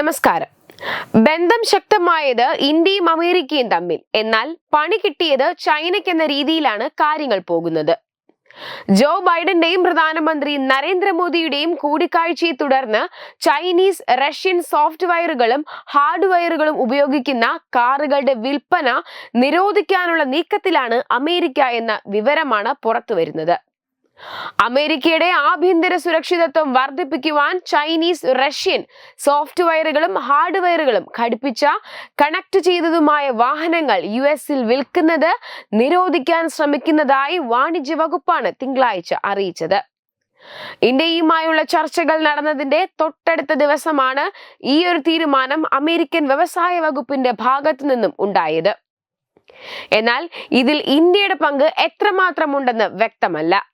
നമസ്കാരം. ബന്ധം ശക്തമായത് ഇന്ത്യയും അമേരിക്കയും തമ്മിൽ. എന്നാൽ പണി കിട്ടിയത് ചൈനയ്ക്കെന്ന രീതിയിലാണ് കാര്യങ്ങൾ പോകുന്നത്. ജോ ബൈഡന്റെയും പ്രധാനമന്ത്രി നരേന്ദ്രമോദിയുടെയും കൂടിക്കാഴ്ചയെ തുടർന്ന് ചൈനീസ് റഷ്യൻ സോഫ്റ്റ്വെയറുകളും ഹാർഡ്വെയറുകളും ഉപയോഗിക്കുന്ന കാറുകളുടെ വിൽപ്പന നിരോധിക്കാനുള്ള നീക്കത്തിലാണ് അമേരിക്ക എന്ന വിവരമാണ് പുറത്തുവരുന്നത്. അമേരിക്കയുടെ ആഭ്യന്തര സുരക്ഷിതത്വം വർദ്ധിപ്പിക്കുവാൻ ചൈനീസ് റഷ്യൻ സോഫ്റ്റ്വെയറുകളും ഹാർഡ്വെയറുകളും ഘടിപ്പിച്ച കണക്ട് ചെയ്തതുമായ വാഹനങ്ങൾ യു എസിൽ വിൽക്കുന്നത് നിരോധിക്കാൻ ശ്രമിക്കുന്നതായി വാണിജ്യ വകുപ്പാണ് തിങ്കളാഴ്ച അറിയിച്ചത്. ഇന്ത്യയുമായുള്ള ചർച്ചകൾ നടന്നതിന്റെ തൊട്ടടുത്ത ദിവസമാണ് ഈ ഒരു തീരുമാനം അമേരിക്കൻ വ്യവസായ വകുപ്പിന്റെ ഭാഗത്തു നിന്നും ഉണ്ടായത്. എന്നാൽ ഇതിൽ ഇന്ത്യയുടെ പങ്ക് എത്രമാത്രമുണ്ടെന്ന് വ്യക്തമല്ല.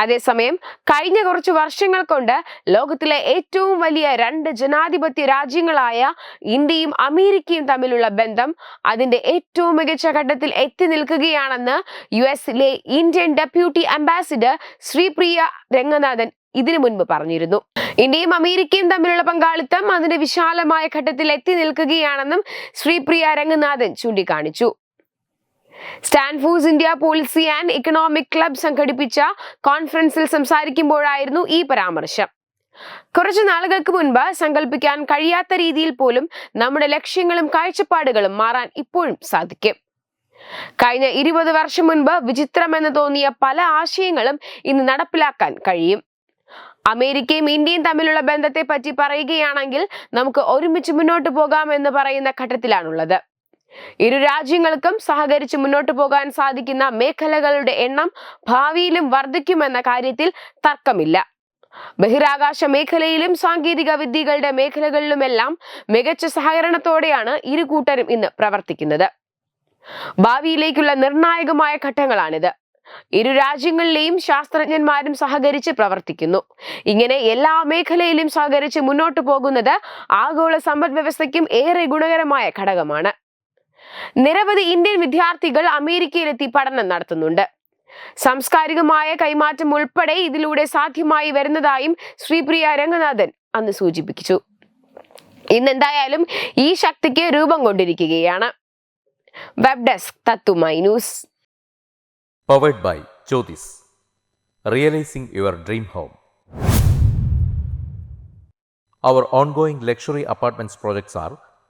അതേസമയം കഴിഞ്ഞ കുറച്ച് വർഷങ്ങൾ കൊണ്ട് ലോകത്തിലെ ഏറ്റവും വലിയ രണ്ട് ജനാധിപത്യ രാജ്യങ്ങളായ ഇന്ത്യയും അമേരിക്കയും തമ്മിലുള്ള ബന്ധം അതിന്റെ ഏറ്റവും മികച്ച ഘട്ടത്തിൽ എത്തി നിൽക്കുകയാണെന്ന് യു എസിലെ Indian deputy ambassador Sripriya Ranganathan ഇതിനു മുൻപ് പറഞ്ഞിരുന്നു. ഇന്ത്യയും അമേരിക്കയും തമ്മിലുള്ള പങ്കാളിത്തം അതിന്റെ വിശാലമായ ഘട്ടത്തിൽ എത്തി നിൽക്കുകയാണെന്നും ശ്രീപ്രിയ രംഗനാഥൻ ചൂണ്ടിക്കാണിച്ചു. Stanford's India policy and economic club സംഘടിപ്പിച്ച കോൺഫറൻസിൽ സംസാരിക്കുമ്പോഴായിരുന്നു ഈ പരാമർശം. കുറച്ചു നാളുകൾക്ക് മുൻപ് സങ്കല്പിക്കാൻ കഴിയാത്ത രീതിയിൽ പോലും നമ്മുടെ ലക്ഷ്യങ്ങളും കാഴ്ചപ്പാടുകളും മാറാൻ ഇപ്പോഴും സാധിക്കും. കഴിഞ്ഞ ഇരുപത് വർഷം മുൻപ് വിചിത്രമെന്ന് തോന്നിയ പല ആശയങ്ങളും ഇന്ന് നടപ്പിലാക്കാൻ കഴിയും. അമേരിക്കയും ഇന്ത്യയും തമ്മിലുള്ള ബന്ധത്തെ പറ്റി പറയുകയാണെങ്കിൽ നമുക്ക് ഒരുമിച്ച് മുന്നോട്ട് പോകാം എന്ന് പറയുന്ന ഘട്ടത്തിലാണുള്ളത്. ഇരു രാജ്യങ്ങൾക്കും സഹകരിച്ച് മുന്നോട്ട് പോകാൻ സാധിക്കുന്ന മേഖലകളുടെ എണ്ണം ഭാവിയിലും വർദ്ധിക്കുമെന്ന കാര്യത്തിൽ തർക്കമില്ല. ബഹിരാകാശ മേഖലയിലും സാങ്കേതിക വിദ്യകളുടെ മേഖലകളിലുമെല്ലാം മികച്ച സഹകരണത്തോടെയാണ് ഇരു കൂട്ടരും ഇന്ന് പ്രവർത്തിക്കുന്നത്. ഭാവിയിലേക്കുള്ള നിർണായകമായ ഘട്ടങ്ങളാണിത്. ഇരു രാജ്യങ്ങളിലെയും ശാസ്ത്രജ്ഞന്മാരും സഹകരിച്ച് പ്രവർത്തിക്കുന്നു. ഇങ്ങനെ എല്ലാ മേഖലയിലും സഹകരിച്ച് മുന്നോട്ട് പോകുന്നത് ആഗോള സമ്പദ് വ്യവസ്ഥയ്ക്കും ഏറെ ഗുണകരമായ ഘടകമാണ്. നിരവധി ഇന്ത്യൻ വിദ്യാർത്ഥികൾ അമേരിക്കയിലെത്തി പഠനം നടത്തുന്നുണ്ട്. സാംസ്കാരികമായ കൈമാറ്റം ഉൾപ്പെടെ ഇതിലൂടെ സാധ്യമായി വരുന്നതായും ശ്രീപ്രിയ രംഗനാഥൻ അന്ന് സൂചിപ്പിച്ചു. ഇന്നെന്തായാലും ഈ ശക്തിക്ക് രൂപം കൊണ്ടിരിക്കുകയാണ്. വെബ് ഡെസ്ക് തത്തുമൈ news. Powered by Jyothis realising your dream home